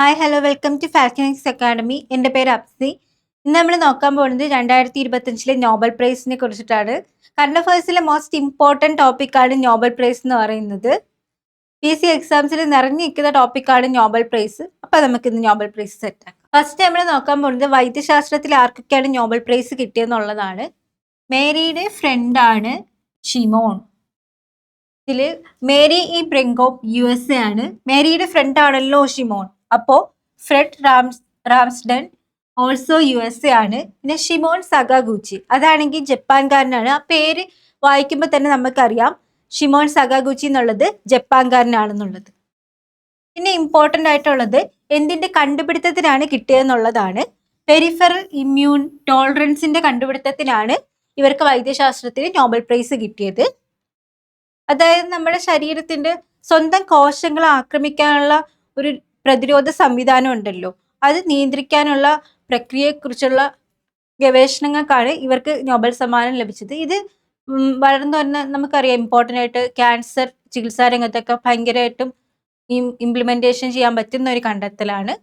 Hi hello welcome to Fashionics academy എന്റെ പേര് അപ്സി. ഇന്ന് നമ്മൾ നോക്കാൻ പോകുന്നത് രണ്ടായിരത്തി ഇരുപത്തഞ്ചിലെ നോബൽ പ്രൈസിനെ കുറിച്ചിട്ടാണ്. കറണ്ട് അഫയേഴ്സിലെ മോസ്റ്റ് ഇമ്പോർട്ടന്റ് ടോപ്പിക്കാണ് നോബൽ പ്രൈസ് എന്ന് പറയുന്നത്. പി സി എക്സാംസിൽ നിറഞ്ഞു നിൽക്കുന്ന ടോപ്പിക്കാണ് നോബൽ പ്രൈസ് അപ്പോൾ നമുക്ക് ഇന്ന് നോബൽ പ്രൈസ് സെറ്റാക്കാം ഫസ്റ്റ് നമ്മൾ നോക്കാൻ പോകുന്നത് വൈദ്യശാസ്ത്രത്തിൽ ആർക്കൊക്കെയാണ് നോബൽ പ്രൈസ് കിട്ടിയെന്നുള്ളതാണ്. മേരിയുടെ ഫ്രണ്ടാണ് ഷിമോൺ. ഇതിൽ മേരി ഈ ബ്രിങ്കോപ്പ് യു എസ് എ ആണ്. മേരിയുടെ ഫ്രണ്ട് ആണല്ലോ ഷിമോൺ. അപ്പോ Fred Rams Ramsdell also U S A ആണ്. പിന്നെ ഷിമോൺ സഗാഗൂച്ചി. അതാണെങ്കിൽ ജപ്പാൻകാരനാണ്. ആ പേര് വായിക്കുമ്പോൾ തന്നെ നമുക്കറിയാം ഷിമോൺ സഗാഗൂച്ചി എന്നുള്ളത് ജപ്പാൻകാരനാണെന്നുള്ളത്. പിന്നെ ഇമ്പോർട്ടന്റ് ആയിട്ടുള്ളത് എന്തിന്റെ കണ്ടുപിടുത്തത്തിനാണ് കിട്ടിയതെന്നുള്ളതാണ്. പെരിഫറൽ ഇമ്മ്യൂൺ ടോളറൻസിന്റെ കണ്ടുപിടുത്തത്തിനാണ് ഇവർക്ക് വൈദ്യശാസ്ത്രത്തിന് നോബൽ പ്രൈസ് കിട്ടിയത്. അതായത് നമ്മുടെ ശരീരത്തിന്റെ സ്വന്തം കോശങ്ങളെ ആക്രമിക്കാനുള്ള ഒരു പ്രതിരോധ സംവിധാനം ഉണ്ടല്ലോ. അത് നിയന്ത്രിക്കാനുള്ള പ്രക്രിയയെക്കുറിച്ചുള്ള ഗവേഷണങ്ങൾക്കാണ് ഇവർക്ക് നോബൽ സമ്മാനം ലഭിച്ചത്. ഇത് വളർന്നു വരുന്ന നമുക്കറിയാം ഇമ്പോർട്ടന്റ് ആയിട്ട് ക്യാൻസർ ചികിത്സാ രംഗത്തൊക്കെ ഭയങ്കരമായിട്ടും ഇംപ്ലിമെന്റേഷൻ ചെയ്യാൻ പറ്റുന്ന ഒരു കണ്ടെത്തലാണ്.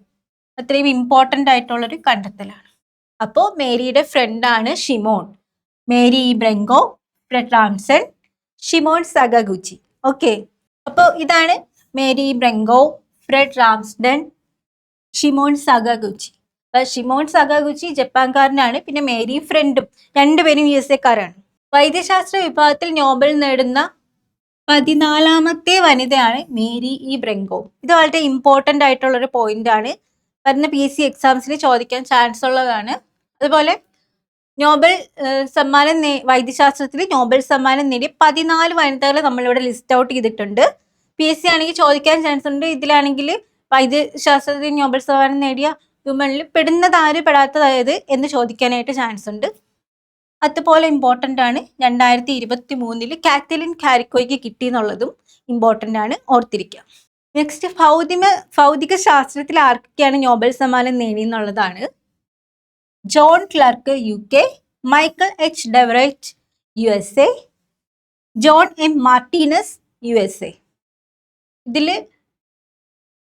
അത്രയും ഇമ്പോർട്ടന്റ് ആയിട്ടുള്ളൊരു കണ്ടെത്തലാണ്. അപ്പോൾ മേരിയുടെ ഫ്രണ്ടാണ് Shimon. Mary Brunkow Ramsdell Shimon Sakaguchi okay അപ്പോൾ ഇതാണ് Mary Brunkow Fred Ramsdell Shimon Sakaguchi Shimon Sakaguchi ജപ്പാൻകാരനാണ് പിന്നെ മേരി ഫ്രണ്ടും രണ്ടുപേരും യു എസ് എക്കാരാണ്. വൈദ്യശാസ്ത്ര വിഭാഗത്തിൽ നോബൽ നേടുന്ന പതിനാലാമത്തെ വനിതയാണ് മേരി ഇ ബ്രെങ്കോ. ഇത് വളരെ ഇമ്പോർട്ടന്റ് ആയിട്ടുള്ള ഒരു പോയിന്റ് ആണ്. വരുന്ന പി എസ് സി എക്സാംസിൽ ചോദിക്കാൻ ചാൻസ് ഉള്ളതാണ്. അതുപോലെ നോബൽ സമ്മാനം വൈദ്യശാസ്ത്രത്തിൽ നോബൽ സമ്മാനം നേടിയ പതിനാല് വനിതകളെ നമ്മളിവിടെ ലിസ്റ്റ് ഔട്ട് ചെയ്തിട്ടുണ്ട്. പി എസ് സി ആണെങ്കിൽ ചോദിക്കാൻ ചാൻസ് ഉണ്ട്. ഇതിലാണെങ്കിൽ വൈദ്യശാസ്ത്രത്തിൽ നോബൽ സമ്മാനം നേടിയ ഹ്യൂമനിൽ പെടുന്നതാര് പെടാത്തതായത് എന്ന് ചോദിക്കാനായിട്ട് ചാൻസ് ഉണ്ട്. അതുപോലെ ഇമ്പോർട്ടന്റ് ആണ് രണ്ടായിരത്തി ഇരുപത്തി മൂന്നിൽ കാത്തലിൻ കാരിക്കോയ്ക്ക് കിട്ടി എന്നുള്ളതും ഇമ്പോർട്ടന്റ് ആണ് ഓർത്തിരിക്കുക. നെക്സ്റ്റ് ഭൗതിക ഭൗതിക ശാസ്ത്രത്തിൽ ആർക്കൊക്കെയാണ് നോബൽ സമ്മാനം നേടിയെന്നുള്ളതാണ്. John Clarke U K Michael H Devoret U S A John M Martinis U S A. ഇതിൽ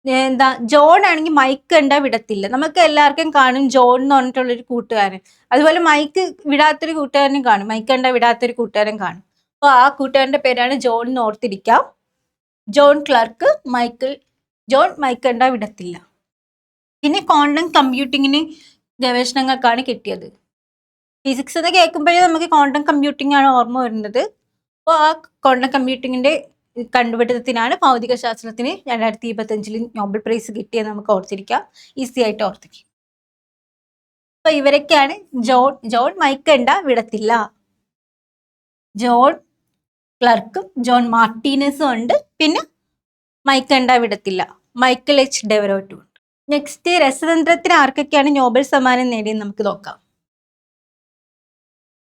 എന്താ ജോൺ ആണെങ്കിൽ മൈക്ക് കണ്ടാ വിടത്തില്ല. നമുക്ക് എല്ലാവർക്കും കാണും ജോൺ എന്ന് പറഞ്ഞിട്ടുള്ളൊരു കൂട്ടുകാരൻ. അതുപോലെ മൈക്ക് വിടാത്തൊരു കൂട്ടുകാരനും കാണും. മൈക്ക് കണ്ടാ വിടാത്തൊരു കൂട്ടുകാരൻ കാണും. അപ്പോൾ ആ കൂട്ടുകാരന്റെ പേരാണ് ജോൺ എന്ന് ഓർത്തിരിക്കാം. John Clarke Michael John Mike കണ്ടാ വിടത്തില്ല. പിന്നെ ക്വാണ്ടം കമ്പ്യൂട്ടിങ്ങിന് ഗവേഷണങ്ങൾക്കാണ് കിട്ടിയത്. ഫിസിക്സ് എന്ന് കേൾക്കുമ്പോഴേ നമുക്ക് ക്വാണ്ടം കമ്പ്യൂട്ടിംഗ് ആണ് ഓർമ്മ വരുന്നത്. അപ്പോൾ ആ ക്വാണ്ടം കമ്പ്യൂട്ടിങ്ങിന്റെ കണ്ടുപിടുത്തത്തിനാണ് ഭൗതിക ശാസ്ത്രത്തിന് രണ്ടായിരത്തി ഇരുപത്തഞ്ചിൽ നോബൽ പ്രൈസ് കിട്ടിയത് നമുക്ക് ഓർത്തിരിക്കാം. ഈസി ആയിട്ട് ഓർത്തിരിക്കാം. അപ്പൊ ഇവരൊക്കെയാണ് ജോൺ ജോൺ മൈക്കണ്ട വിടത്തില്ല. ജോൺ ക്ലർക്കും ജോൺ മാർട്ടീനസും ഉണ്ട്. പിന്നെ മൈക്കണ്ട വിടത്തില്ല. മൈക്കിൾ എച്ച് ഡെവറോട്ടും ഉണ്ട്. നെക്സ്റ്റ് രസതന്ത്രത്തിന് ആർക്കൊക്കെയാണ് നോബൽ സമ്മാനം നേടിയെന്ന് നമുക്ക് നോക്കാം.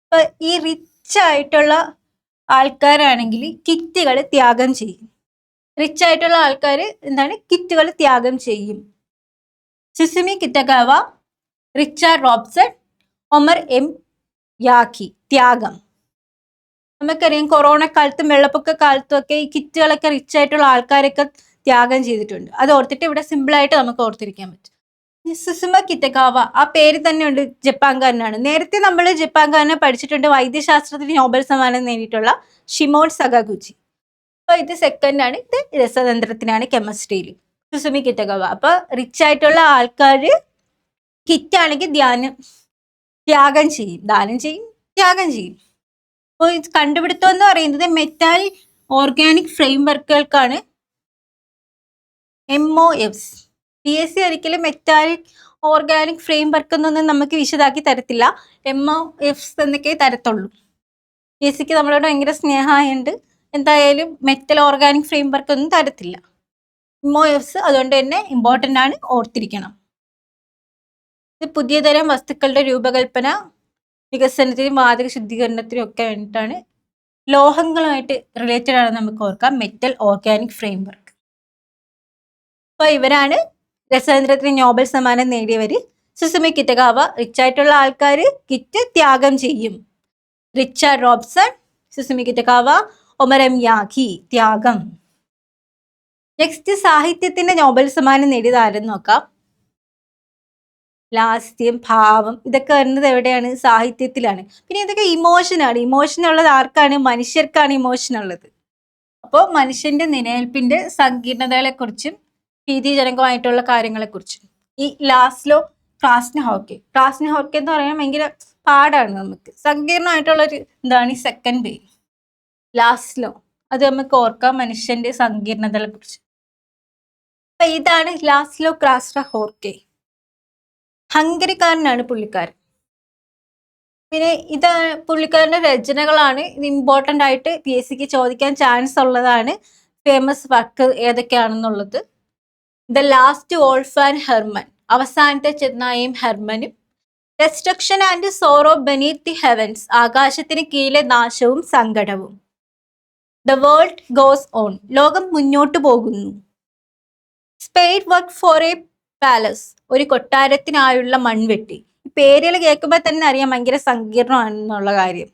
ഇപ്പൊ ഈ റിച്ച് ആയിട്ടുള്ള ആൾക്കാരാണെങ്കിൽ കിറ്റുകൾ ത്യാഗം ചെയ്യും. റിച്ച് ആയിട്ടുള്ള ആൾക്കാർ എന്താണ്? കിറ്റുകൾ ത്യാഗം ചെയ്യും. Susumu Kitagawa Richard Robson Omar M Yaghi ത്യാഗം. നമുക്കറിയാം കൊറോണ കാലത്തും വെള്ളപ്പൊക്ക കാലത്തും ഒക്കെ ഈ കിറ്റുകളൊക്കെ റിച്ച് ആയിട്ടുള്ള ആൾക്കാരൊക്കെ ത്യാഗം ചെയ്തിട്ടുണ്ട്. അത് ഓർത്തിട്ട് ഇവിടെ സിമ്പിളായിട്ട് നമുക്ക് ഓർത്തിരിക്കാൻ പറ്റും. സുസുമ ആ പേര് തന്നെ ഉണ്ട് ജപ്പാൻകാരനാണ്. നേരത്തെ നമ്മൾ ജപ്പാൻകാരനെ പഠിച്ചിട്ടുണ്ട് വൈദ്യശാസ്ത്രത്തിന് നോബൽ സമ്മാനം നേടിയിട്ടുള്ള ഷിമോൺ സഗാഗുച്ചി. അപ്പോൾ ഇത് സെക്കൻഡ് ആണ് ഇത് രസതന്ത്രത്തിനാണ് കെമിസ്ട്രിയിൽ സുസുമി കിറ്റഗാവ അപ്പൊ റിച്ച് ആയിട്ടുള്ള ആൾക്കാർ കിറ്റ് ആണെങ്കിൽ ധ്യാനം ത്യാഗം ചെയ്യും. ദാനം ചെയ്യും ത്യാഗം ചെയ്യും. അപ്പോൾ ഇത് കണ്ടുപിടുത്തം എന്ന് പറയുന്നത് metal organic frame വർക്കുകൾക്കാണ് M O Fs P S C ഒരിക്കലും മെറ്റാലിക് ഓർഗാനിക് ഫ്രെയിം വർക്ക് എന്നൊന്നും നമുക്ക് വിശദാക്കി തരത്തില്ല. എം ഒ എഫ്സ് എന്നൊക്കെ തരത്തുള്ളൂ. പി എസ് സിക്ക് നമ്മളോട് ഭയങ്കര സ്നേഹമായുണ്ട് എന്തായാലും മെറ്റൽ ഓർഗാനിക് ഫ്രെയിം വർക്ക് ഒന്നും തരത്തില്ല. എം ഒ എഫ്സ് അതുകൊണ്ട് തന്നെ ഇമ്പോർട്ടന്റ് ആണ് ഓർത്തിരിക്കണം. ഇത് പുതിയ തരം വസ്തുക്കളുടെ രൂപകൽപ്പന വികസനത്തിനും വാതക ശുദ്ധീകരണത്തിനും ഒക്കെ വേണ്ടിയിട്ടാണ് ലോഹങ്ങളുമായിട്ട് റിലേറ്റഡ് ആണ് നമുക്ക് ഓർക്കാം. മെറ്റൽ ഓർഗാനിക് ഫ്രെയിം വർക്ക് അപ്പോൾ ഇവരാണ് രസതന്ത്രത്തിന് നോബൽ സമ്മാനം നേടിയവര് സുസുമി കിറ്റകാവ റിച്ച് ആയിട്ടുള്ള ആൾക്കാർ കിറ്റ് ത്യാഗം ചെയ്യും. റിച്ചാർഡ് റോബ്സൺ സുസുമി കിറ്റകാവ ഒമരം യാഖി ത്യാഗം. നെക്സ്റ്റ് സാഹിത്യത്തിന്റെ നോബൽ സമ്മാനം നേടിയത് ആരെന്ന് നോക്കാം. ലാസ്യം ഭാവം ഇതൊക്കെ വരുന്നത് എവിടെയാണ്? സാഹിത്യത്തിലാണ്. പിന്നെ ഇതൊക്കെ ഇമോഷനാണ് ഇമോഷൻ ഉള്ളത് ആർക്കാണ്? മനുഷ്യർക്കാണ് ഇമോഷൻ ഉള്ളത്. അപ്പോൾ മനുഷ്യന്റെ നിലനിൽപ്പിന്റെ സങ്കീർണതകളെക്കുറിച്ചും ഭീതിജനകമായിട്ടുള്ള കുറിച്ച് ഈ ലാസ്ലോ ക്ലാസ്ന ഹോക്കെ എന്ന് പറയാൻ ഭയങ്കര പാടാണ് നമുക്ക്. സങ്കീർണമായിട്ടുള്ള ഒരു എന്താണ് ഈ സെക്കൻഡ് പേര് ലാസ്ലോ. അത് നമുക്ക് ഓർക്കാം മനുഷ്യന്റെ സങ്കീർണതകളെ കുറിച്ച് അപ്പൊ ഇതാണ് ലാസ്ലോ ക്ലാസ്ട്ര ഹോർക്കെ ഹങ്കരിക്കാരനാണ് പുള്ളിക്കാരൻ. പിന്നെ ഇത് പുള്ളിക്കാരന്റെ രചനകളാണ്. ഇത് ഇമ്പോർട്ടന്റ് ആയിട്ട് പി എസ് സിക്ക് ചോദിക്കാൻ ചാൻസ് ഉള്ളതാണ്. Famous work ഏതൊക്കെയാണെന്നുള്ളത്. The last wolf and Herman അവസാനത്തെ ചെന്നായും ഹെർമനും. Destruction and sorrow beneath the heavens ആകാശത്തിന് കീഴിലെ നാശവും സങ്കടവും. ദ വേൾഡ് ഗോസ് ഓൺ ലോകം മുന്നോട്ട് പോകുന്നു. Spade work for a palace ഒരു കൊട്ടാരത്തിനായുള്ള മൺവെട്ടി. പേരുകൾ കേൾക്കുമ്പോൾ തന്നെ അറിയാം ഭയങ്കര സങ്കീർണമാണെന്നുള്ള കാര്യം.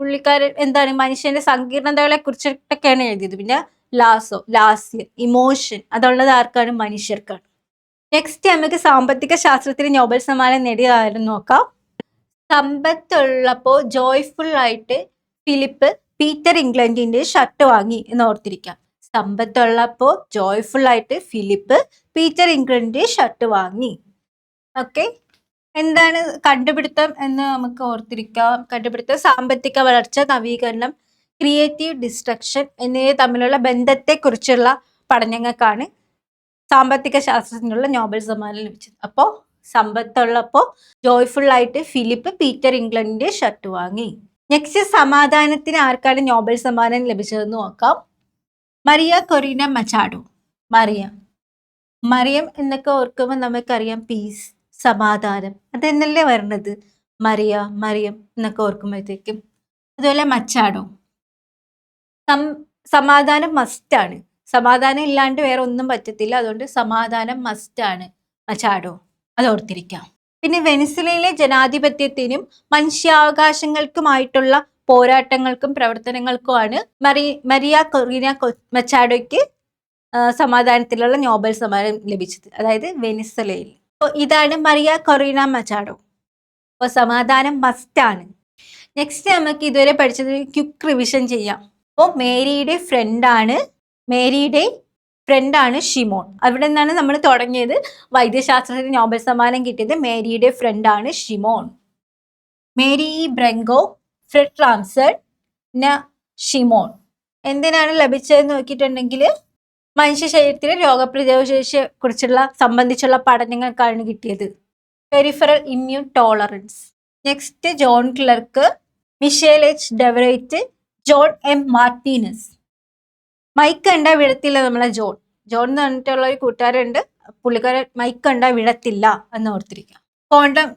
പുള്ളിക്കാരൻ എന്താണ്? മനുഷ്യന്റെ സങ്കീർണതകളെ കുറിച്ചിട്ടൊക്കെയാണ് എഴുതിയത്. പിന്നെ ലാസോ ലാസ്യം ഇമോഷൻ അതുള്ളത് ആർക്കാണ്? മനുഷ്യർക്കാണ്. നെക്സ്റ്റ് നമുക്ക് സാമ്പത്തിക ശാസ്ത്രത്തിന് നോബൽ സമ്മാനം നേടിയതായിരുന്നു നോക്കാം. സമ്പത്തുള്ളപ്പോൾ ജോയ്ഫുൾ ആയിട്ട് ഫിലിപ്പ് പീറ്റർ ഇംഗ്ലണ്ടിന്റെ ഷർട്ട് വാങ്ങി എന്ന് ഓർത്തിരിക്കാം. സമ്പത്തുള്ളപ്പോൾ ജോയ്ഫുൾ ആയിട്ട് ഫിലിപ്പ് പീറ്റർ ഇംഗ്ലണ്ടിന്റെ ഷർട്ട് വാങ്ങി. ഓക്കെ എന്താണ് കണ്ടുപിടുത്തം എന്ന് നമുക്ക് ഓർത്തിരിക്കാം. കണ്ടുപിടുത്തം സാമ്പത്തിക വളർച്ച നവീകരണം ക്രിയേറ്റീവ് ഡിസ്ട്രക്ഷൻ എന്നിവ തമ്മിലുള്ള ബന്ധത്തെക്കുറിച്ചുള്ള പഠനങ്ങൾക്കാണ് സാമ്പത്തിക ശാസ്ത്രത്തിനുള്ള നോബൽ സമ്മാനം ലഭിച്ചത്. അപ്പോൾ സമ്പത്തുള്ളപ്പോൾ ജോയ്ഫുൾ ആയിട്ട് ഫിലിപ്പ് പീറ്റർ ഇംഗ്ലണ്ടിന്റെ ഷർട്ട് വാങ്ങി. നെക്സ്റ്റ് സമാധാനത്തിന് ആർക്കാണ് നോബൽ സമ്മാനം ലഭിച്ചതെന്ന് നോക്കാം. മറിയ കൊറീന മച്ചാഡോ മറിയ മറിയം എന്നൊക്കെ ഓർക്കുമ്പോൾ നമുക്കറിയാം പീസ് സമാധാനം. അതെന്നല്ലേ വരണത്? മറിയ മറിയം എന്നൊക്കെ ഓർക്കുമ്പോഴത്തേക്കും. അതുപോലെ മച്ചാടോ. സമാധാനം മസ്റ്റാണ്. സമാധാനം ഇല്ലാണ്ട് വേറെ ഒന്നും പറ്റത്തില്ല. അതുകൊണ്ട് സമാധാനം മസ്റ്റാണ്. മച്ചാടോ അത് ഓർത്തിരിക്കാം പിന്നെ വെനിസുലയിലെ ജനാധിപത്യത്തിനും മനുഷ്യാവകാശങ്ങൾക്കുമായിട്ടുള്ള പോരാട്ടങ്ങൾക്കും പ്രവർത്തനങ്ങൾക്കുമാണ് മറി മരിയ കൊറീന മച്ചാഡോയ്ക്ക് സമാധാനത്തിലുള്ള നോബൽ സമ്മാനം ലഭിച്ചത്. അതായത് വെനിസുലയിൽ അപ്പോൾ ഇതാണ് മറിയ കൊറീന മച്ചാഡോ അപ്പോൾ സമാധാനം മസ്റ്റാണ്. നെക്സ്റ്റ് നമുക്ക് ഇതുവരെ പഠിച്ചത് ക്യുക്ക് റിവിഷൻ ചെയ്യാം. അപ്പോൾ മേരിയുടെ ഫ്രണ്ടാണ് മേരിയുടെ ഫ്രണ്ടാണ് ഷിമോൺ. അവിടെ നിന്നാണ് നമ്മൾ തുടങ്ങിയത്. വൈദ്യശാസ്ത്രത്തിന് നോബൽ സമ്മാനം കിട്ടിയത് മേരിയുടെ ഫ്രണ്ടാണ് Shimon. Mary Brunkow Fred Ramsdell ന ഷിമോൺ. എന്തിനാണ് ലഭിച്ചതെന്ന് നോക്കിയിട്ടുണ്ടെങ്കിൽ മനുഷ്യ ശരീരത്തിലെ രോഗപ്രതിരോധശേഷിയെ കുറിച്ചുള്ള സംബന്ധിച്ചുള്ള പഠനങ്ങൾക്കാണ് കിട്ടിയത്. Peripheral immune tolerance. Next John Clarke Michel H Devoret John M Martinis. Mike കണ്ട വിടത്തില്ല നമ്മളെ ജോൺ. ജോൺ എന്ന് പറഞ്ഞിട്ടുള്ള ഒരു കൂട്ടുകാരുണ്ട്. പുള്ളിക്കാരൻ മൈക്ക് കണ്ട വിടത്തില്ല എന്ന് ഓർത്തിരിക്കുക. ക്വാണ്ടം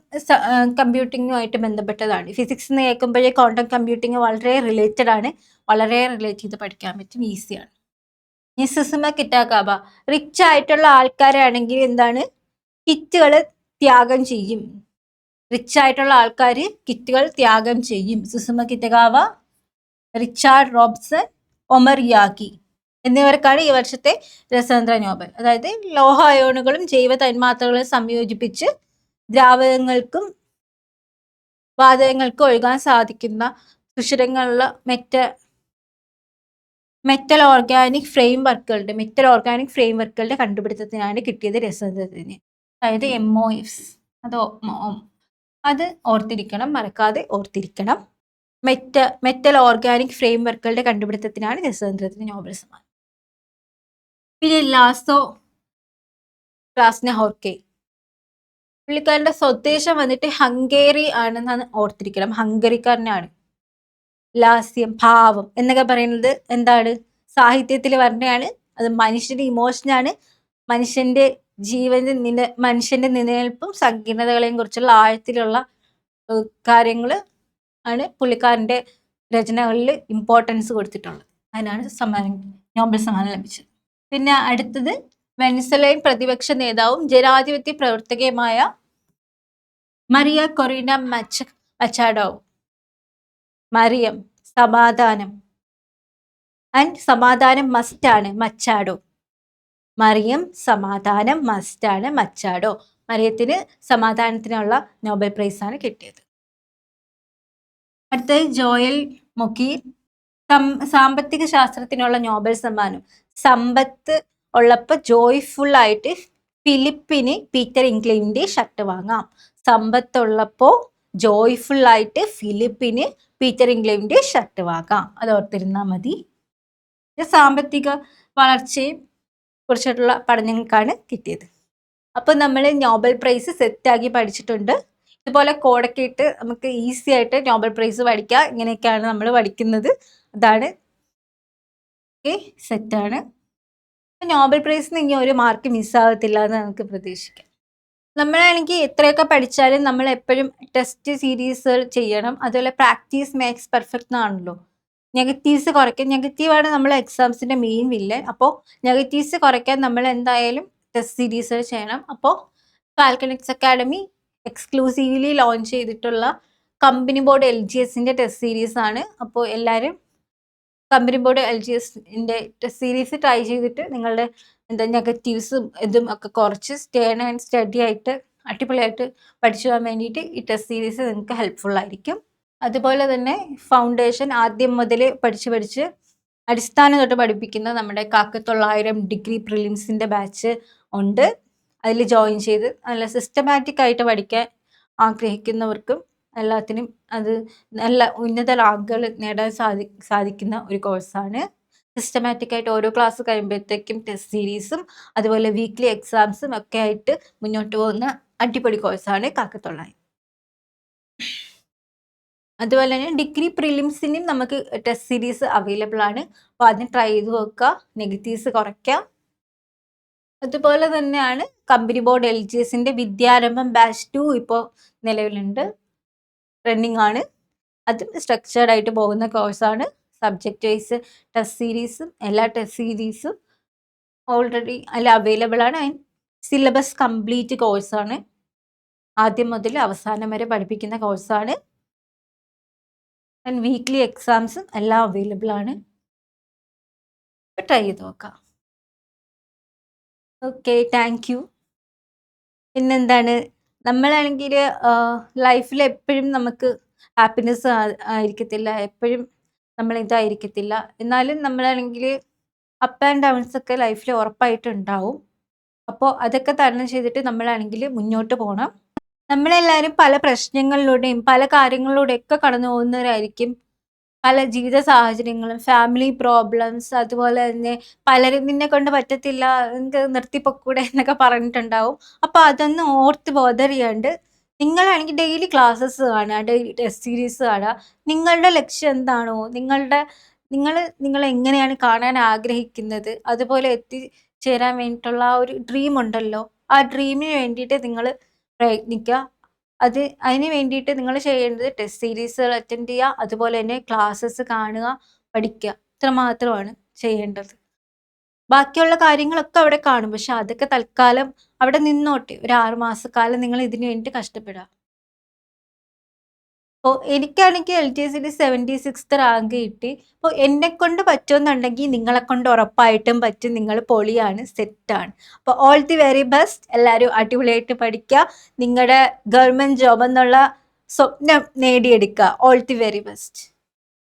കമ്പ്യൂട്ടിങ്ങുമായിട്ട് ബന്ധപ്പെട്ടതാണ്. ഫിസിക്സ് എന്ന് കേൾക്കുമ്പോഴേ ക്വാണ്ടം കമ്പ്യൂട്ടിങ് വളരെ റിലേറ്റഡ് ആണ്. വളരെ റിലേറ്റ് ചെയ്ത് പഠിക്കാൻ പറ്റും ഈസിയാണ് ഇനി കിറ്റാക്കാബ റിച്ച് ആയിട്ടുള്ള ആൾക്കാരാണെങ്കിൽ എന്താണ്? കിറ്റുകൾ ത്യാഗം ചെയ്യും. റിച്ച് ആയിട്ടുള്ള ആൾക്കാർ കിറ്റുകൾ ത്യാഗം ചെയ്യും. Susumu Kitagawa Richard Robson Omar Yaghi എന്നിവർക്കാണ് ഈ വർഷത്തെ രസതന്ത്ര നോബൽ. അതായത് ലോഹ അയോണുകളും ജൈവ തന്മാത്രകളും സംയോജിപ്പിച്ച് ദ്രാവകങ്ങൾക്കും വാതകങ്ങൾക്കും ഒഴുകാൻ സാധിക്കുന്ന സുഷിരങ്ങളുള്ള മെറ്റ മെറ്റൽ ഓർഗാനിക് ഫ്രെയിം വർക്കുകളുടെ മെറ്റൽ ഓർഗാനിക് ഫ്രെയിം വർക്കുകളുടെ കണ്ടുപിടുത്തത്തിനാണ് കിട്ടിയത് രസതന്ത്രത്തിന് അതായത് എം ഒ എഫ് അത് അത് ഓർത്തിരിക്കണം മറക്കാതെ ഓർത്തിരിക്കണം. മെറ്റ മെറ്റൽ ഓർഗാനിക് ഫ്രെയിം വർക്കുകളുടെ കണ്ടുപിടുത്തത്തിനാണ് രസതന്ത്രത്തിന് നോബൽ സമ്മാനം. പിന്നെ ലാസോ ക്ലാസ്ന ഹോർക്കെ പുള്ളിക്കാരന്റെ സ്വദേശം വന്നിട്ട് ഹംഗേറി ആണെന്നാണ് ഓർത്തിരിക്കണം ഹംഗറിക്കാരനാണ്. ലാസ്യം ഭാവം എന്നൊക്കെ പറയുന്നത് എന്താണ്? സാഹിത്യത്തിൽ പറഞ്ഞാണ് അത് മനുഷ്യന്റെ ഇമോഷനാണ് മനുഷ്യന്റെ ജീവന്റെ നില മനുഷ്യന്റെ നിലനിൽപ്പും സങ്കീർണതകളെയും കുറിച്ചുള്ള ആഴത്തിലുള്ള കാര്യങ്ങൾ ആണ് പുള്ളിക്കാരന്റെ രചനകളിൽ ഇമ്പോർട്ടൻസ് കൊടുത്തിട്ടുള്ളത്. അതിനാണ് സമ്മാനം നോബൽ സമ്മാനം ലഭിച്ചത്. പിന്നെ അടുത്തത് വെനിസലൈൻ പ്രതിപക്ഷ നേതാവും ജനാധിപത്യ പ്രവർത്തകയുമായ മറിയ കൊറീന മച്ച മച്ചാഡോ മറിയം സമാധാനം. ആൻഡ് സമാധാനം മസ്റ്റാണ് മച്ചാഡോ. മറിയം സമാധാനം മസ്റ്റാണ് മച്ചാഡോ. മറിയത്തിന് സമാധാനത്തിനുള്ള നോബൽ പ്രൈസാണ് കിട്ടിയത്. അടുത്തത് ജോയൽ മൊക്കീർ. സാമ്പത്തിക ശാസ്ത്രത്തിനുള്ള നോബൽ സമ്മാനം. സമ്പത്ത് ഉള്ളപ്പോൾ ജോയ്ഫുൾ ആയിട്ട് ഫിലിപ്പിന് പീറ്റർ ഇംഗ്ലീവിന്റെ ഷർട്ട് വാങ്ങാം. സമ്പത്തുള്ളപ്പോൾ ജോയ്ഫുൾ ആയിട്ട് ഫിലിപ്പിന് പീറ്റർ ഇംഗ്ലീവിന്റെ ഷർട്ട് വാങ്ങാം. അത് ഓർത്തിരുന്നാൽ മതി. സാമ്പത്തിക വളർച്ചയും കുറിച്ചിട്ടുള്ള പഠനങ്ങൾക്കാണ് കിട്ടിയത്. അപ്പോൾ നമ്മൾ നോബൽ പ്രൈസ് സെറ്റാക്കി പഠിച്ചിട്ടുണ്ട്. ഇതുപോലെ കോഡൊക്കെ ഇട്ട് നമുക്ക് ഈസി ആയിട്ട് നോബൽ പ്രൈസ് പഠിക്കാം ഇങ്ങനെയൊക്കെയാണ് നമ്മൾ പഠിക്കുന്നത് അതാണ് ഓക്കെ സെറ്റാണ് നോബൽ പ്രൈസിന് ഇനി ഒരു മാർക്ക് മിസ്സാകത്തില്ല എന്ന് നമുക്ക് പ്രതീക്ഷിക്കാം. നമ്മളാണെങ്കിൽ എത്രയൊക്കെ പഠിച്ചാലും നമ്മൾ എപ്പോഴും ടെസ്റ്റ് സീരീസ് ചെയ്യണം. അതുപോലെ പ്രാക്ടീസ് മേക്സ് പെർഫെക്റ്റ് എന്നാണല്ലോ. നെഗറ്റീവ്സ് കുറയ്ക്കാൻ നെഗറ്റീവാണ് നമ്മൾ എക്സാംസിന്റെ മെയിൻ വില്ലൻ അപ്പോൾ നെഗറ്റീവ്സ് കുറയ്ക്കാൻ നമ്മൾ എന്തായാലും ടെസ്റ്റ് സീരീസ് ചെയ്യണം. അപ്പോൾ ഫാൽക്കണിക്സ് അക്കാഡമി എക്സ്ക്ലൂസീവ്ലി ലോഞ്ച് ചെയ്തിട്ടുള്ള കമ്പനി ബോർഡ് എൽ ജി എസിന്റെ ടെസ്റ്റ് സീരീസ് ആണ്. അപ്പോൾ എല്ലാവരും കമ്പനി ബോർഡ് എൽ ജി എസിന്റെ ടെസ്റ്റ് സീരീസ് ട്രൈ ചെയ്തിട്ട് നിങ്ങളുടെ എന്താ നെഗറ്റീവ്സും ഇതും ഒക്കെ കുറച്ച് സ്റ്റേൺ ആൻഡ് സ്റ്റഡി ആയിട്ട് അടിപൊളിയായിട്ട് പഠിച്ചു പോകാൻ വേണ്ടിയിട്ട് ഈ ടെസ്റ്റ് സീരീസ് നിങ്ങൾക്ക് ഹെൽപ്ഫുൾ ആയിരിക്കും. അതുപോലെ തന്നെ ഫൗണ്ടേഷൻ ആദ്യം മുതൽ പഠിച്ച് പഠിച്ച് അടിസ്ഥാനം തൊട്ട് പഠിപ്പിക്കുന്ന നമ്മുടെ കാക്കത്തൊള്ളായിരം ഡിഗ്രി പ്രിലിംസിന്റെ ബാച്ച് ഉണ്ട്. അതിൽ ജോയിൻ ചെയ്ത് നല്ല സിസ്റ്റമാറ്റിക് ആയിട്ട് പഠിക്കാൻ ആഗ്രഹിക്കുന്നവർക്കും എല്ലാത്തിനും അത് നല്ല ഉന്നത റാങ്കുകൾ നേടാൻ സാധി സാധിക്കുന്ന ഒരു കോഴ്സാണ് സിസ്റ്റമാറ്റിക് ആയിട്ട് ഓരോ ക്ലാസ് കഴിയുമ്പോഴത്തേക്കും ടെസ്റ്റ് സീരീസും അതുപോലെ വീക്ക്ലി എക്സാംസും ഒക്കെ ആയിട്ട് മുന്നോട്ട് പോകുന്ന അടിപൊളി കോഴ്സാണ് കാക്കത്തൊള്ളായി. അതുപോലെ തന്നെ ഡിഗ്രി പ്രിലിംസിനും നമുക്ക് ടെസ്റ്റ് സീരീസ് അവൈലബിൾ ആണ്. അപ്പോൾ അതിന് ട്രൈ ചെയ്ത് നോക്കുക. നെഗറ്റീവ്സ് കുറയ്ക്കാം. അതുപോലെ തന്നെയാണ് കമ്പനി ബോർഡ് എൽ ജി എസിന്റെ വിദ്യാരംഭം ബാച്ച് ടു ഇപ്പോൾ നിലവിലുണ്ട്. റണ്ണിങ് ആണ്. അതും സ്ട്രക്ചേർഡ് ആയിട്ട് പോകുന്ന കോഴ്സാണ് സബ്ജക്റ്റ് വൈസ് ടെസ്റ്റ് സീരീസും എല്ലാ ടെസ്റ്റ് സീരീസും ഓൾറെഡി അല്ല അവൈലബിൾ ആണ്. സിലബസ് കംപ്ലീറ്റ് കോഴ്സാണ് ആദ്യം മുതൽ അവസാനം വരെ പഠിപ്പിക്കുന്ന കോഴ്സാണ് ആൻഡ് വീക്ക്ലി എക്സാംസും എല്ലാം അവൈലബിൾ ആണ്. ട്രൈ ചെയ്ത് നോക്കാം. ഓക്കെ താങ്ക് യു പിന്നെന്താണ്? നമ്മളാണെങ്കിൽ ലൈഫിൽ എപ്പോഴും നമുക്ക് ഹാപ്പിനെസ് ആയിരിക്കത്തില്ല. എപ്പോഴും നമ്മൾ ഇതായിരിക്കത്തില്ല. എന്നാലും നമ്മളാണെങ്കിൽ അപ്പ് ആൻഡ് ഡൗൺസ് ഒക്കെ ലൈഫിൽ ഉറപ്പായിട്ടുണ്ടാവും. അപ്പോൾ അതൊക്കെ തരണം ചെയ്തിട്ട് നമ്മളാണെങ്കിൽ മുന്നോട്ട് പോകണം നമ്മളെല്ലാവരും പല പ്രശ്നങ്ങളിലൂടെയും പല കാര്യങ്ങളിലൂടെയൊക്കെ കടന്നു പോകുന്നവരായിരിക്കും പല ജീവിത സാഹചര്യങ്ങളും ഫാമിലി പ്രോബ്ലംസ് അതുപോലെ തന്നെ പലരും നിന്നെ കൊണ്ട് പറ്റത്തില്ല നിങ്ങൾക്ക് നിർത്തിപ്പൊക്കൂടെ എന്നൊക്കെ പറഞ്ഞിട്ടുണ്ടാവും. അപ്പോൾ അതൊന്നും ഓർത്ത് ബോധർ ചെയ്യാണ്ട് നിങ്ങളാണെങ്കിൽ ഡെയിലി ക്ലാസ്സസ് കാണുക ഡെയിലി ടെസ്റ്റ് സീരീസ് കാണുക. നിങ്ങളുടെ ലക്ഷ്യം എന്താണോ? നിങ്ങളുടെ നിങ്ങൾ നിങ്ങൾ എങ്ങനെയാണ് കാണാൻ ആഗ്രഹിക്കുന്നത്? അതുപോലെ എത്തിച്ചേരാൻ വേണ്ടിയിട്ടുള്ള ആ ഒരു ഡ്രീം ഉണ്ടല്ലോ. ആ ഡ്രീമിന് വേണ്ടിയിട്ട് നിങ്ങൾ പ്രയത്നിക്കുക. അത് അതിന് വേണ്ടിയിട്ട് നിങ്ങൾ ചെയ്യേണ്ടത് ടെസ്റ്റ് സീരീസുകൾ അറ്റൻഡ് ചെയ്യുക അതുപോലെ തന്നെ ക്ലാസ്സസ് കാണുക പഠിക്കുക. ഇത്ര മാത്രമാണ് ചെയ്യേണ്ടത്. ബാക്കിയുള്ള കാര്യങ്ങളൊക്കെ അവിടെ കാണും. പക്ഷെ അതൊക്കെ തൽക്കാലം അവിടെ നിന്നോട്ടെ. ഒരു ആറുമാസക്കാലം നിങ്ങൾ ഇതിനു വേണ്ടി കഷ്ടപ്പെടുക. അപ്പോൾ എനിക്കാണെങ്കിൽ എൽ ടി എസിൽ സെവന്റി സിക്സ്ത് റാങ്ക് കിട്ടി. അപ്പോൾ എന്നെ കൊണ്ട് പറ്റുമെന്നുണ്ടെങ്കിൽ നിങ്ങളെ കൊണ്ട് ഉറപ്പായിട്ടും പറ്റും. നിങ്ങൾ പൊളിയാണ് സെറ്റാണ്. അപ്പോൾ ഓൾ ദി വെരി ബെസ്റ്റ് എല്ലാവരും അടിപൊളിയായിട്ട് പഠിക്കുക നിങ്ങളുടെ ഗവൺമെന്റ് ജോബ് എന്നുള്ള സ്വപ്നം നേടിയെടുക്കുക ഓൾ ദി വെരി ബെസ്റ്റ്